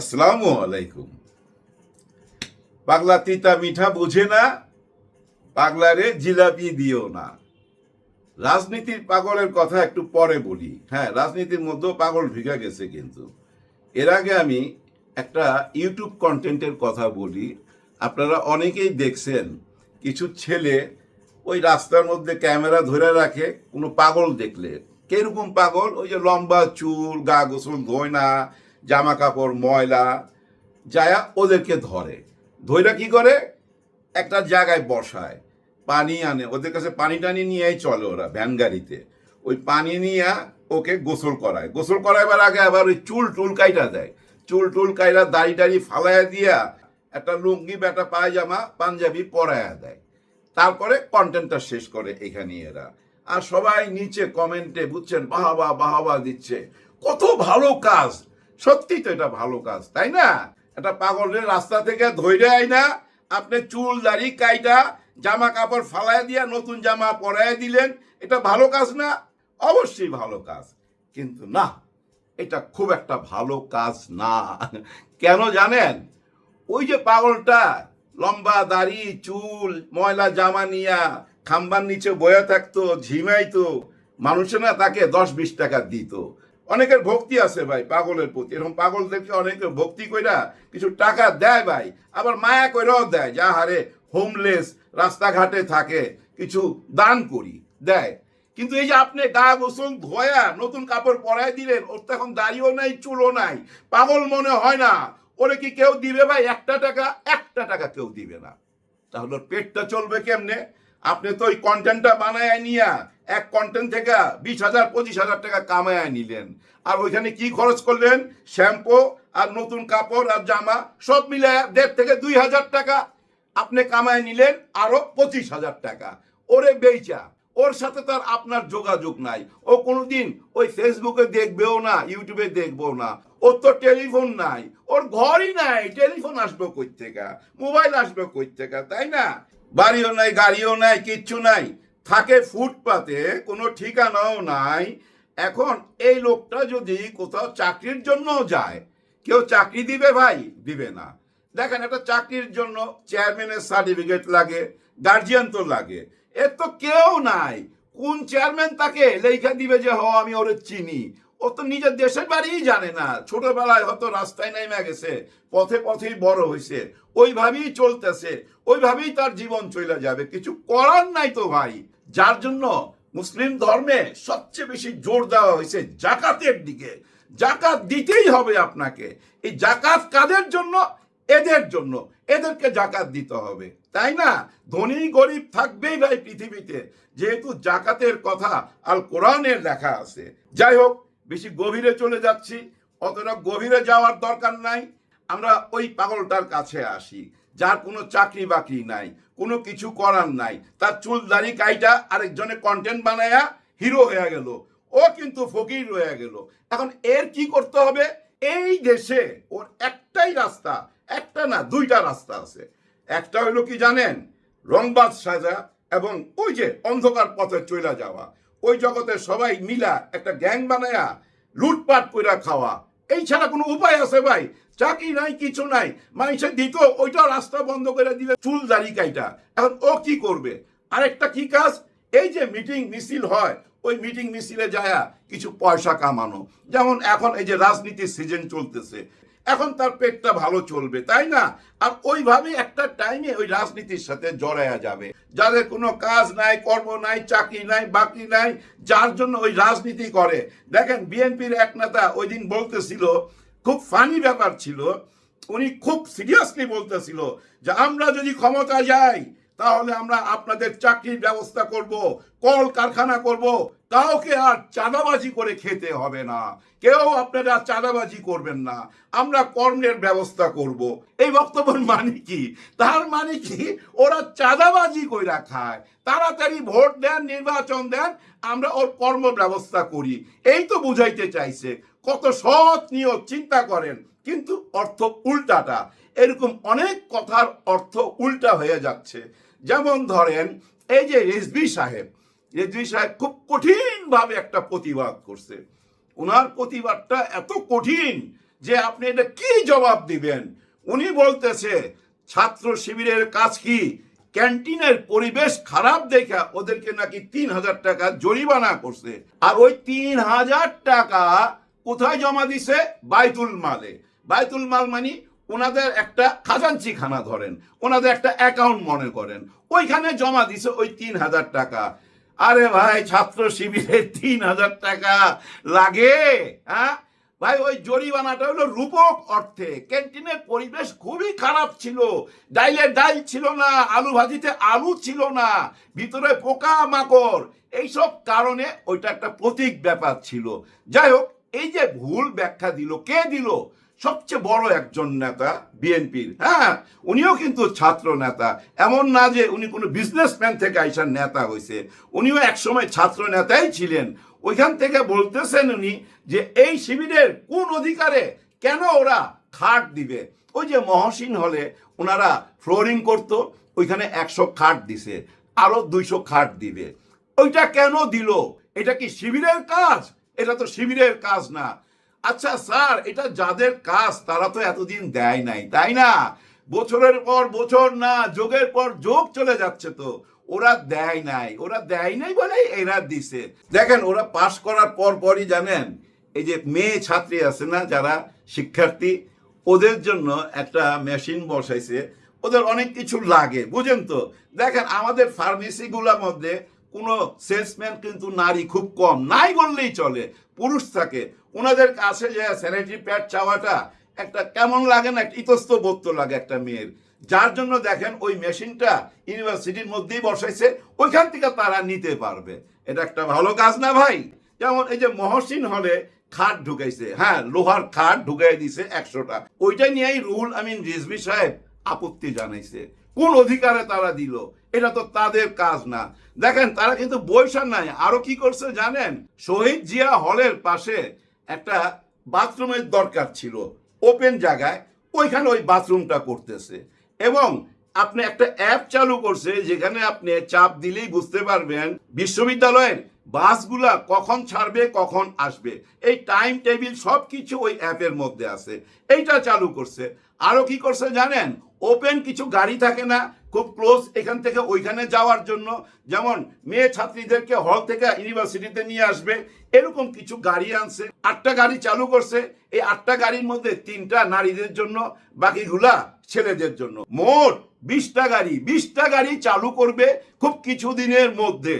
আসসালামু আলাইকুম। পাগলা তিতা মিঠা বোঝে না পাগলারে জিলাপি দিও না। রাজনীতির পাগলের কথা একটু পরে বলি। হ্যাঁ রাজনীতির মধ্যেও পাগল ঢুকে গেছে কিন্তু। এর আগে আমি একটা ইউটিউব কন্টেন্টের কথা বলি। আপনারা অনেকেই দেখছেন, কিছু ছেলে ওই রাস্তার মধ্যে ক্যামেরা ধরে রাখে, কোনো পাগল দেখলে। কীরকম পাগল? ওই যে লম্বা চুল, গা গোসল ধোয় না জামা কাপড় ময়লা, যায়া ওদেরকে ধরে। ধইরা কি করে? একটা জায়গায় বসায়, পানি আনে। ওদের কাছে পানি টানি নিয়েই চলে ওরা ভ্যান গাড়িতে। ওই পানি নিয়ে ওকে গোসল করায়। গোসল করাইবার আগে আবার ওই চুল টুল কাইটা দেয়। চুল টুল কাইরা দাড়ি টাড়ি ফালাইয়া দিয়া একটা লুঙ্গি বেটা পায়জামা, পাঞ্জাবি পরাইয়া দেয়। তারপরে কন্টেন্টটা শেষ করে এখানে এরা। আর সবাই নিচে কমেন্টে বুঝছেন, বাহাবা বাহাবা দিচ্ছে। কত ভালো কাজ! সত্যি তো এটা ভালো কাজ, তাই না? এটা পাগলের রাস্তা থেকে ধৈর্য আই না, আপনি চুল, দাড়ি কাইটা জামা কাপড় ফালায় দিয়া নতুন জামা পরায় দিলেন, এটা ভালো কাজ না? অবশ্যই ভালো কাজ, কিন্তু না, এটা খুব একটা ভালো কাজ না। কেন জানেন? ওই যে পাগলটা, লম্বা দাড়ি, চুল, ময়লা জামা নিয়া খাম্বার নিচে বয়ে থাকতো, ঝিমাইতো, মানুষে না তাকে দশ বিশ টাকা দিত। অনেকের ভক্তি আছে ভাই, পাগলের প্রতি। এরকম পাগল পাগলদেরকে অনেকে ভক্তি কইরা কিছু টাকা দেয় ভাই, আবার মায়া কইরাও দেয় যা হারে হোমলেস রাস্তাঘাটে থাকে, কিছু দান করি। দেয়। কিন্তু এই যে আপনি গা গোসল ধোয়া, নতুন কাপড় পরায় দিলেন, ওর তো এখন দাড়িও নাই, চুলও নাই। পাগল মনে হয় না। ওরে কি কেউ দিবে ভাই? একটা টাকা একটা টাকা কেউ দিবে না। তাহলে পেটটা চলবে কেমনে? আপনি তো ওই কন্টেন্টটা বানায় নিয়া এক কন্টেন্ট থেকে বিশ হাজার, পঁচিশ হাজার টাকা কামায় নিলেন। আর ওইখানে কি খরচ করলেন? শ্যাম্পু আর নতুন কাপড় আর জামা সব মিলে দেড় থেকে দুই হাজার টাকা আপনি কামায় নিলেন আরও পঁচিশ হাজার টাকা। ওরে বেচা ওর সাথে তো আর আপনার যোগাযোগ নাই। ও কোনোদিন ওই ফেসবুকে দেখবেও না ইউটিউবে দেখবেও না। ওর তো টেলিফোন নাই, ওর ঘরই নাই। টেলিফোন আসবে কই থেকে? মোবাইল আসবে কই থেকে? তাই না? বাড়িও নাই, গাড়িও নাই, কিচ্ছু নাই। থাকে ফুটপাতে, কোনো ঠিকানাও নাই। এখন এই লোকটা যদি কোথাও চাকরির জন্য যায়, কেউ চাকরি দিবে ভাই? দিবে না। দেখেন, একটা চাকরির জন্য চেয়ারম্যানের সার্টিফিকেট লাগে, গার্জিয়ান তো লাগে। এর তো কেউ নাই। কোন চেয়ারম্যান তাকে লেখা দিবে যে হ আমি ওরে চিনি। ও তো নিজের দেশের বাড়িই জানে না। ছোটবেলায় হয়তো রাস্তায় নেমে গেছে, পথে পথেই বড় হয়েছে। ওইভাবেই চলতেছে, ওইভাবেই তার জীবন চলে যাবে। কিছু করার নাই তো ভাই। যার জন্য মুসলিম ধর্মে সবচেয়ে বেশি জোর দেওয়া হয়েছে জাকাতের দিকে। জাকাত দিতেই হবে আপনাকে। এই জাকাত কাদের জন্য? এদের জন্য। এদেরকে জাকাত দিতে হবে। তাই না? ধনী গরিব থাকবেই ভাই পৃথিবীতে। যেহেতু জাকাতের কথা আল কোরআনের লেখা আছে। যাই হোক বেশি গভীরে চলে যাচ্ছি, অতটা গভীরে যাওয়ার দরকার নাই। আমরা ওই পাগলটার কাছে আসি, যার কোনো চাকরি বাকরি নাই, কোনো কিছু করার নাই। তার চুল দাড়ি কাইটা আরেকজনে কন্টেন্ট বানায়া হিরো হয়ে গেল। ও কিন্তু ফকির রয়ে গেল। এখন এর কি করতে হবে? এই দেশে ওর একটাই রাস্তা, একটা না, দুইটা রাস্তা আছে। একটা হলো কি জানেন? রংবাজ সাজা এবং ওই যে অন্ধকার পথে চলে যাওয়া। ওই জগতে সবাই মিলা একটা গ্যাং বানায়া লুটপাট কইরা খাওয়া। এই ছাড়া কোনো উপায় আছে ভাই? চাকরি নাই, কিছু নাই। মানুষে দিত, ওইটা রাস্তা বন্ধ করে দিলে চুল দাড়ি কাইটা। এখন ও কি করবে? আরেকটা কি কাজ? এই যে মিটিং মিছিল হয়, ওই মিটিং মিছিলে যায়া কিছু পয়সা কামানো। যেমন এখন এই যে রাজনীতির সিজন চলতেছে। এখন তার পেটটা ভালো চলবে, তাই না? আর ওইভাবে একটা টাইমে ওই রাজনীতির সাথে জড়ায়া যাবে। যাদের কোনো কাজ নাই, কর্ম নাই, চাকরি নাই বাকি নাই, যার জন্য ওই রাজনীতি করে। দেখেন, বিএনপির এক নেতা ওই দিন বলতেছিল, খুব ফানি ব্যাপার ছিল, উনি খুব সিরিয়াসলি বলতেছিল যে, আমরা যদি ক্ষমতা যাই তাহলে আমরা আপনাদের চাকরির ব্যবস্থা করব কল কারখানা করব। কাউকে আর চাঁদাবাজি করে খেতে হবে না। কেউ আপনারা চাঁদাবাজি করবেন না। আমরা কর্মের ব্যবস্থা করব। এই বক্তব্যের মানে কি? তার মানে কি? ওরা চাঁদাবাজি কইরা খায়। তাড়াতাড়ি ভোট দেন, নির্বাচন দেন, আমরা ওর কর্ম ব্যবস্থা করি। এই তো বুঝাইতে চাইছে। কত সৎ নিয়োগ চিন্তা করেন। কিন্তু অর্থ উল্টাটা। এরকম অনেক কথার অর্থ উল্টা হয়ে যাচ্ছে। যেমন ধরেন, এই যে রেজবি সাহেব রেজবি সাহেব খুব কঠিনভাবে একটা প্রতিবাদ করছে। ওনার প্রতিবাদটা এত কঠিন যে আপনি এটা কি জবাব দিবেন? উনি বলতেছে, ছাত্র শিবিরের কাজ কি? ক্যান্টিনের পরিবেশ খারাপ দেখা ওদেরকে নাকি তিন হাজার টাকা জরিমানা করছে। আর ওই তিন হাজার টাকা কোথায় জমা দিছে? বাইতুল মালে। বাইতুল মাল মানে ওনাদের একটা খাজাঞ্চি খানা ধরেন ওনাদের একটা অ্যাকাউন্ট মনে করেন। ওইখানে জমা দিছে ওই তিন হাজার টাকা। আরে ভাই, ছাত্র শিবিরে তিন হাজার টাকা লাগে হ্যাঁ? ভাই, ওই জরিমানাটা হলো রূপক অর্থে। ক্যান্টিনের পরিবেশ খুবই খারাপ ছিল। ডাইলে ডাইল ছিল না, আলু ভাজিতে আলু ছিল না, ভিতরে পোকা মাকড়। এইসব কারণে ওইটা একটা প্রতীক ব্যাপার ছিল। যাই হোক, এই যে ভুল ব্যাখ্যা দিল, কে দিল? সবচেয়ে বড় একজন নেতা বিএনপির। হ্যাঁ উনিও কিন্তু ছাত্র নেতা। এমন না যে উনি কোনো বিজনেসম্যান থেকে আইসার নেতা হয়েছে উনিও একসময় ছাত্র নেতাই ছিলেন। ওইখান থেকে বলতেছেন উনি যে এই শিবিরের কোন অধিকারে কেন ওরা খাট দিবে? ওই যে মহসিন হলে ওনারা ফ্লোরিং করতো, ওইখানে একশো খাট দিছে, আরও দুইশো খাট দিবে। ওইটা কেন দিল? এটা কি শিবিরের কাজ? এটা তো শিবিরের কাজ না। আচ্ছা স্যার, এটা যাদের কাজ, তারা তো এতদিন দেয় নাই, তাই না? বছরের পর বছর না, যোগের পর যোগ চলে যাচ্ছে তো। ওরা দেয় নাই, ওরা দেয় নাই বলে এরা দিছে। দেখেন, ওরা পাশ করার পর পরই জানেন, এই যে মেয়ে ছাত্রী আছে না, যারা শিক্ষার্থী, ওদের জন্য একটা মেশিন বসাইছে। ওদের অনেক কিছু লাগে, বুঝেন তো। দেখেন, আমাদের ফার্মেসিগুলোর মধ্যে কোনো সেলসম্যান কিন্তু নারী খুব কম, নাই বললেই চলে, পুরুষ থাকে। ওনাদের কাছে যে স্যানিটারি প্যাড চাওয়াটা একটা কেমন লাগে না, একটা ইতস্তবোধ লাগে একটা মেয়ের। যার জন্য দেখেন ওই মেশিনটা ইউনিভার্সিটির মধ্যেই বসাইছে, ওইখান থেকে তারা নিতে পারবে। এটা একটা ভালো কাজ না ভাই? যেমন এই যে মহসিন হলে খাট ঢুকাইছে হ্যাঁ লোহার খাট ঢুকাই দিছে একশোটা। ওইটা নিয়েই রুহুল আমিন রিজভি সাহেব আপত্তি জানাইছে। কোন অধিকারে তারা দিল? এটা তো তাদের কাজ না। দেখেন তারা কিন্তু বৈশা নাই। আরও কি করছে জানেন? শহীদ জিয়া হলের পাশে একটা বাথরুমের দরকার ছিল ওপেন জায়গায়, ওইখানে ওই বাথরুমটা করতেছে। এবং আপনি একটা অ্যাপ চালু করছে, যেখানে আপনি চাপ দিলেই বুঝতে পারবেন বিশ্ববিদ্যালয়ের বাসগুলা কখন ছাড়বে, কখন আসবে। এই টাইম টেবিল সব কিছু ওই অ্যাপের মধ্যে আছে। এইটা চালু করছে। আরও কি করছে জানেন? ওপেন কিছু গাড়ি থাকে না, খুব ক্লোজ এখান থেকে ওইখানে যাওয়ার জন্য। যেমন মেয়ে ছাত্রীদেরকে হল থেকে ইউনিভার্সিটিতে নিয়ে আসবে। এরকম কিছু গাড়ি আনছে। আটটা গাড়ি চালু করছে। এই আটটা গাড়ির মধ্যে তিনটা নারীদের জন্য, বাকিগুলা ছেলেদের জন্য। মোট বিশটা গাড়ি বিশটা গাড়ি চালু করবে খুব কিছুদিনের মধ্যে।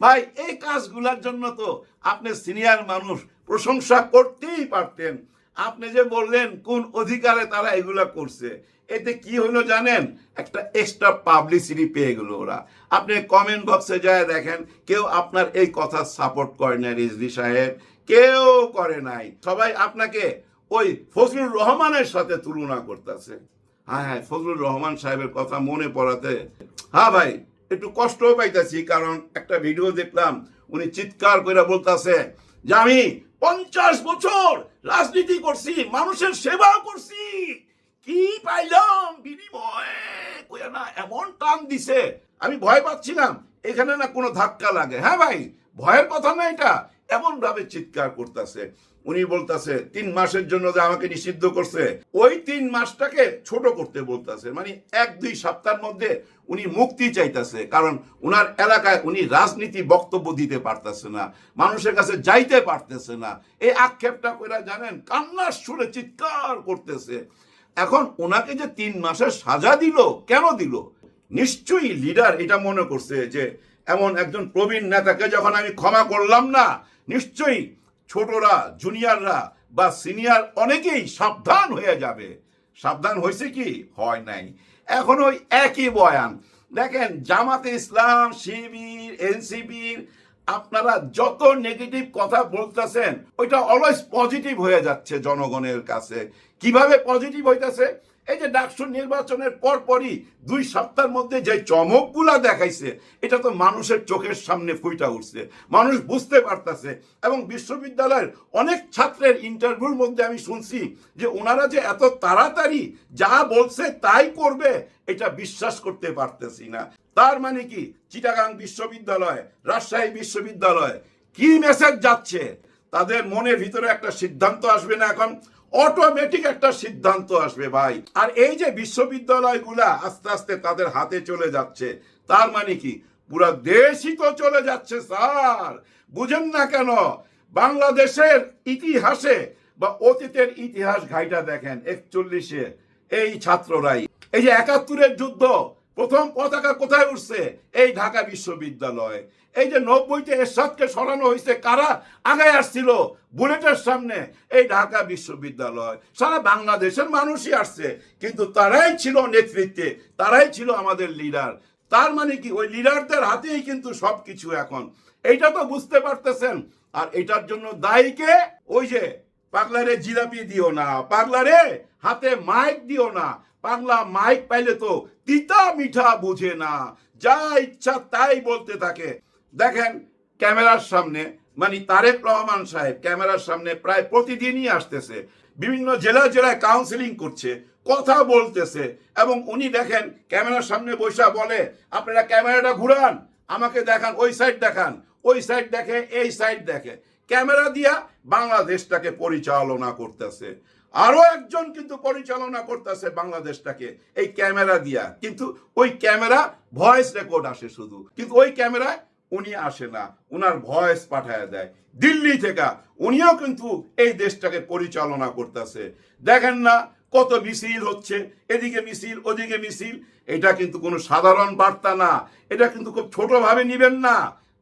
ভাই, এই কাজগুলোর জন্য তো আপনি সিনিয়র মানুষ, প্রশংসা করতেই পারতেন। আপনি যে বললেন, কোন অধিকারে তারা এগুলা করছে, এতে কি হলো জানেন? একটা এক্সট্রা পাবলিসিটি পেয়ে গেল ওরা। আপনি কমেন্ট বক্সে যায় দেখেন, কেউ আপনার এই কথা সাপোর্ট করে না রিজভি সাহেব। কেউ করে নাই। সবাই আপনাকে ওই ফজলুর রহমানের সাথে তুলনা করতেছে। হ্যাঁ হ্যাঁ ফজলুর রহমান সাহেবের কথা মনে পড়াতে। হ্যাঁ ভাই একটু কষ্টও পাইতেছি, কারণ একটা ভিডিও দেখলাম, উনি চিৎকার করে বলতেছে যে, আমি পঞ্চাশ বছর রাজনীতি করছি, মানুষের সেবা করছি। কি পাইলাম বিনিময়ে? না, এমন টান দিছে। আমি ভয় পাচ্ছিলাম, এখানে না কোনো ধাক্কা লাগে। হ্যাঁ ভাই, ভয়ের কথা না এটা। এমন ভাবে চিৎকার করতেছে। উনি বলতেছে, তিন মাসের জন্য যে আমাকে নিষিদ্ধ করছে। ওই তিন মাসটাকে ছোট করতে বলতেছে। মানে এক, দুই সপ্তাহের মধ্যে উনি মুক্তি চাইতেছে, কারণ উনার এলাকায় উনি রাজনীতি বক্তব্য দিতে পারতেছে না, মানুষের কাছে যাইতে পারতেছে না। এই আক্ষেপটা করে জানেন, কান্নার সুরে চিৎকার করতেছে। এখন ওনাকে যে তিন মাসের সাজা দিল, কেন দিল? নিশ্চয়ই লিডার এটা মনে করছে যে, এমন একজন প্রবীণ নেতাকে যখন আমি ক্ষমা করলাম না, নিশ্চয়ই ছোটরা জুনিয়ররা বা সিনিয়র অনেকেই সাবধান হয়ে যাবে। সাবধান হয়েছে কি? হয় নাই। এখন ওই একই বয়ান। দেখেন, জামাতে ইসলাম, শিবির, এনসিপির, আপনারা যত নেগেটিভ কথা বলতেছেন, ওইটা অলওয়েজ পজিটিভ হয়ে যাচ্ছে জনগণের কাছে। কীভাবে পজিটিভ হইতাছে? এই যে ডাকসুর নির্বাচনের পরপরই দুই সপ্তাহের মধ্যে যে চমকগুলা দেখাইছে, এটা তো মানুষের চোখের সামনে ফুইটা উঠছে। মানুষ বুঝতে পারতেছে এবং বিশ্ববিদ্যালয়ের অনেক ছাত্রের ইন্টারভিউর মধ্যে আমি শুনছি যে ওনারা যে এত তাড়াতাড়ি যা বলছে তাই করবে, এটা বিশ্বাস করতে পারতেছি না। তার মানে কি? চিটাগাং বিশ্ববিদ্যালয়, রাজশাহী বিশ্ববিদ্যালয়, কি মেসেজ যাচ্ছে? তাদের মনের ভিতরে একটা সিদ্ধান্ত আসবে না এখন? অটোমেটিক একটা সিদ্ধান্ত আসবে ভাই। আর এই যে বিশ্ববিদ্যালয়গুলা আস্তে আস্তে তাদের হাতে চলে যাচ্ছে, তার মানে কি? পুরো দেশই তো চলে যাচ্ছে, স্যার। বুঝেন না কেন? বাংলাদেশের ইতিহাসে বা অতীতের ইতিহাস ঘাইটা দেখেন, একচল্লিশে এই ছাত্ররাই। এই যে একাত্তরের যুদ্ধ, প্রথম পতাকা কোথায় উঠছে? এই ঢাকা বিশ্ববিদ্যালয়। এই যে নব্বইতে এরশাদকে সরানো হয়েছে, কারা? আগায় আসছিল বুলেটের সামনে। এই ঢাকা বিশ্ববিদ্যালয়, সারা বাংলাদেশের মানুষই আসছে। কিন্তু তারাই ছিল নেতৃত্বে, তারাই ছিল আমাদের লিডার তার মানে কি? ওই লিডারদের হাতেই কিন্তু সবকিছু এখন। এইটা তো বুঝতে পারতেছেন। আর এটার জন্য দায়ীকে ওই যে পাগলারে জিলাপি দিও না, পাগলারে হাতে মাইক দিও না। পাগলা মাইক পাইলে তো তিতা মিঠা বুঝে না। যা ইচ্ছা তাই বলতে থাকে। দেখেন, ক্যামেরার সামনে মানে তারেক রহমান সাহেব ক্যামেরার সামনে প্রায় প্রতিদিনই আসতেছে, বিভিন্ন জেলা জেলায় কাউন্সিলিং করছে, কথা বলতেছে, এবং উনি দেখেন, ক্যামেরার সামনে বৈশা বলে, আপনারা ক্যামেরাটা ঘুরান, আমাকে দেখান, ওই সাইড দেখান, ওই সাইড দেখে, এই সাইড দেখে। ক্যামেরা দিয়া বাংলাদেশটাকে পরিচালনা করতেছে। আরও একজন কিন্তু পরিচালনা করতেছে বাংলাদেশটাকে, এই ক্যামেরা দিয়া। কিন্তু ওই ক্যামেরা ভয়েস রেকর্ড আসে শুধু। কিন্তু ওই ক্যামেরায় উনি আসে না, উনার ভয়েস পাঠায় দেয়। দিল্লি থেকে উনিও কিন্তু এই দেশটাকে পরিচালনা করতেছে। দেখেন না কত মিছিল হচ্ছে, এদিকে মিছিল, ওদিকে মিছিল। এটা কিন্তু কোনো সাধারণ বার্তা না। এটা কিন্তু খুব ছোটভাবে নিবেন না।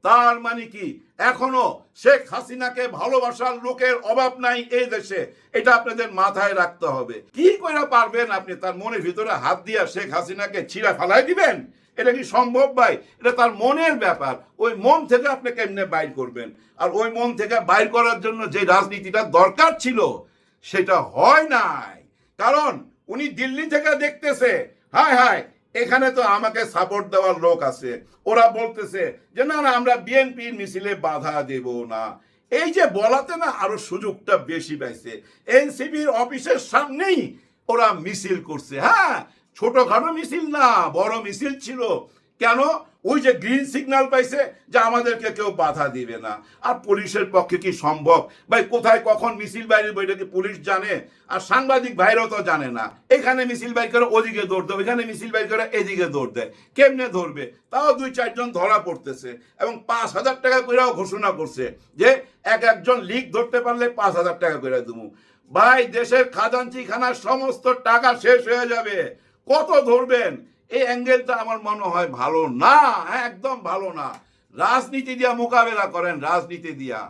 তার মানে কি? এখনও শেখ হাসিনাকে ভালোবাসার লোকের অভাব নাই এই দেশে। এটা আপনাদের মাথায় রাখতে হবে। কি করে পারবেন আপনি? তার মনের ভিতরে হাত দিয়া শেখ হাসিনাকে ছিঁড়া ফালাই দিবেন? এটা কি সম্ভব ভাই? এটা তার মনের ব্যাপার। ওই মন থেকে আপনি কেমনে বাইর করবেন? আর ওই মন থেকে বাইর করার জন্য যে রাজনীতিটা দরকার ছিল, সেটা হয় নাই। কারণ উনি দিল্লি থেকে দেখতেছে, হায় হায়, এখানে তো আমাকে সাপোর্ট দেওয়ার লোক আছে। ওরা বলতেছে যে, না না, আমরা বিএনপির মিছিলে বাধা দেব না। এই যে বলাতে না আরও সুযোগটা বেশি পাইছে। এনসিপির অফিসের সামনেই ওরা মিছিল করছে। হ্যাঁ ছোটখাটো মিছিল না, বড় মিছিল ছিল। কেন? ওই যে গ্রিন সিগন্যাল পাইছে যে আমাদেরকে কেউ বাধা দিবে না। আর পুলিশের পক্ষে কি সম্ভব? ভাই, কোথায়, কখন মিছিল বাইরে বইটা কি পুলিশ জানে? আর সাংবাদিক ভাইরাও তো জানে না। এখানে মিছিল বাইর করে ওদিকে দৌড় দেবে, এখানে মিছিল বাইর করে এদিকে দৌড় দেয়। কেমনে ধরবে? তাও দুই চারজন ধরা পড়তেছে এবং পাঁচ হাজার টাকা করেও ঘোষণা করছে যে এক একজন লিক ধরতে পারলে পাঁচ হাজার টাকা করে দেবো ভাই, দেশের খানার সমস্ত টাকা শেষ হয়ে যাবে। কত ধরবেন? এই অ্যাঙ্গেলটা আমার মনে হয় ভালো না, একদম ভালো না। রাজনীতি দিয়া মোকাবেলা করেন, রাজনীতি দিয়া।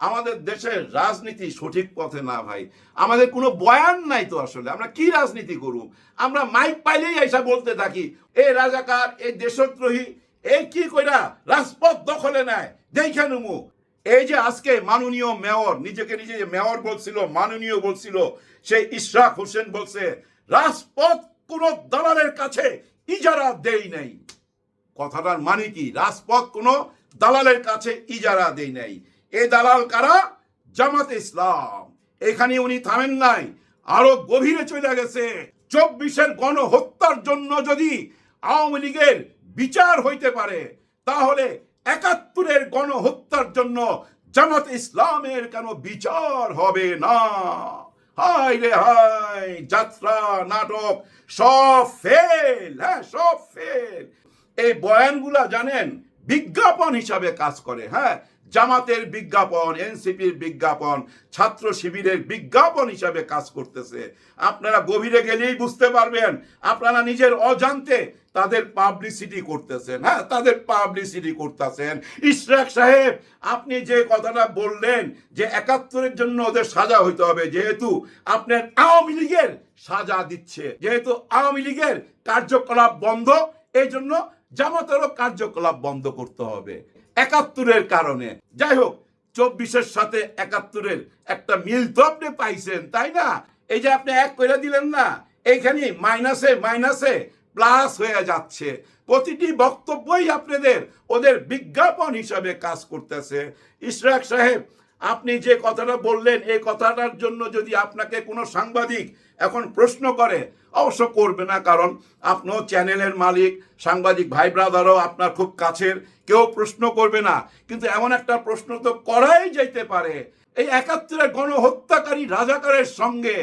আমাদের দেশের রাজনীতি সঠিক পথে না ভাই। আমাদের কোনো বয়ান নাই তো আসলে। আমরা কি রাজনীতি করব আমরা মাইক পাইলেই এসা বলতে থাকি, এ রাজাকার এই দেশদ্রোহী এই কি কইরা রাজপথ দখলে নেয়? দেখে নেব এই যে আজকে মাননীয় মেয়র, নিজেকে নিজে মেয়র বলছিল, মাননীয় বলছিল, সেই ইশরাক হোসেন বলছে, রাজপথ কোন দালালের কাছে ইজারা দেই নাই। কথাটার মানে কি? রাজপথ কোনো দালালের কাছে ইজারা দেই নাই। এই দালাল কারা? জামাত ইসলাম। এখানে উনি থামেন নাই। আরও গভীরে চলে গেছে। চব্বিশের গণহত্যার জন্য যদি আওয়ামী লীগের বিচার হইতে পারে, তাহলে একাত্তরের গণহত্যার জন্য জামাত ইসলামের কেন বিচার হবে না? হাই রে হাই যাত্রা, নাটক, সব ফেল হ্যাঁ সব ফেল এই বয়ানগুলা, জানেন, বিজ্ঞাপন হিসাবে কাজ করে হ্যাঁ? জামাতের বিজ্ঞাপন, এনসিপির বিজ্ঞাপন, ছাত্র শিবিরের বিজ্ঞাপন হিসাবে কাজ করতেছে। আপনারা গভীরে গেলেই বুঝতে পারবেন, আপনারা নিজের অজান্তে তাদের পাবলিসিটি করতেছেন হ্যাঁ? তাদের পাবলিসিটি করতেছেন। ইশরাক সাহেব, আপনি যে কথাটা বললেন যে একাত্তরের জন্য ওদের সাজা হইতে হবে, যেহেতু আপনার আওয়ামী লীগের সাজা দিচ্ছে, যেহেতু আওয়ামী লীগের কার্যকলাপ বন্ধ এই জন্য জামাতেরও কার্যকলাপ বন্ধ করতে হবে একাত্তরের কারণে। যাই হোক, চব্বিশের সাথে একাত্তরের একটা মিল তো আপনি পাইছেন, তাই না? এই যে আপনি এক করে দিলেন না এইখানে মাইনাসে মাইনাসে প্লাস হয়ে যাচ্ছে। প্রতিটি বক্তব্যই আপনাদের, ওদের বিজ্ঞাপন হিসাবে কাজ করতেছে। ইশরাক সাহেব, আপনি যে কথাটা বললেন, এই কথাটার জন্য যদি আপনাকে কোনো সাংবাদিক এখন প্রশ্ন করে, অবশ্য করবে না, কারণ আপনিও চ্যানেলের মালিক, সাংবাদিক ভাই ব্রাদারও আপনার খুব কাছের, কেউ প্রশ্ন করবে না। কিন্তু এমন একটা প্রশ্ন তো করাই যাইতে পারে। এই একাত্তরের গণহত্যাকারী রাজাকারের সঙ্গে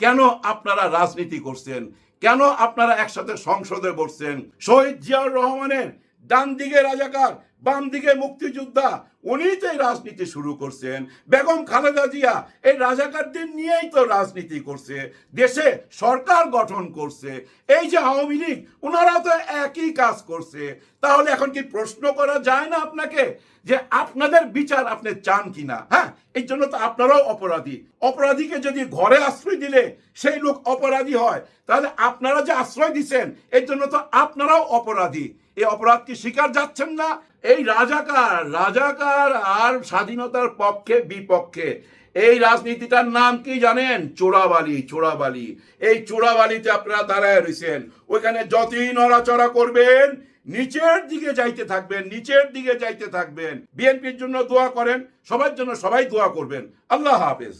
কেন আপনারা রাজনীতি করছেন? কেন আপনারা একসাথে সংসদে বসছেন? শহীদ জিয়াউর রহমানের ডান দিকে রাজাকার বাম দিকে মুক্তিযোদ্ধা উনি তো এই রাজনীতি শুরু করছেন। বেগম খালেদা জিয়া এই রাজাকারদের নিয়েই তো রাজনীতি করছে। দেশে সরকার গঠন করছে। এই যে আওয়ামী লীগ ওনারা তো একই কাজ করছে। তাহলে এখন কি প্রশ্ন করা যায় না আপনাকে? যে আপনাদের বিচার আপনি চান কিনা? হ্যাঁ এই জন্য তো আপনারাও অপরাধী। অপরাধীকে যদি ঘরে আশ্রয় দিলে সেই লোক অপরাধী হয়, তাহলে আপনারা যে আশ্রয় দিচ্ছেন, এর জন্য তো আপনারাও অপরাধী। এই অপরাধ কি স্বীকার যাচ্ছেন না। এই রাজাকার রাজাকার আর স্বাধীনতার পক্ষে, বিপক্ষে। এই রাজনীতিটার নাম কি জানেন? চোরাবালি চোরাবালি। এই চোরাবালিতে আপনারা দাঁড়ায় রয়েছেন। ওইখানে যতই নড়াচড়া করবেন, নিচের দিকে যাইতে থাকবেন, নিচের দিকে যাইতে থাকবেন। বিএনপির জন্য দোয়া করেন, সবার জন্য সবাই দোয়া করবেন। আল্লাহ হাফেজ।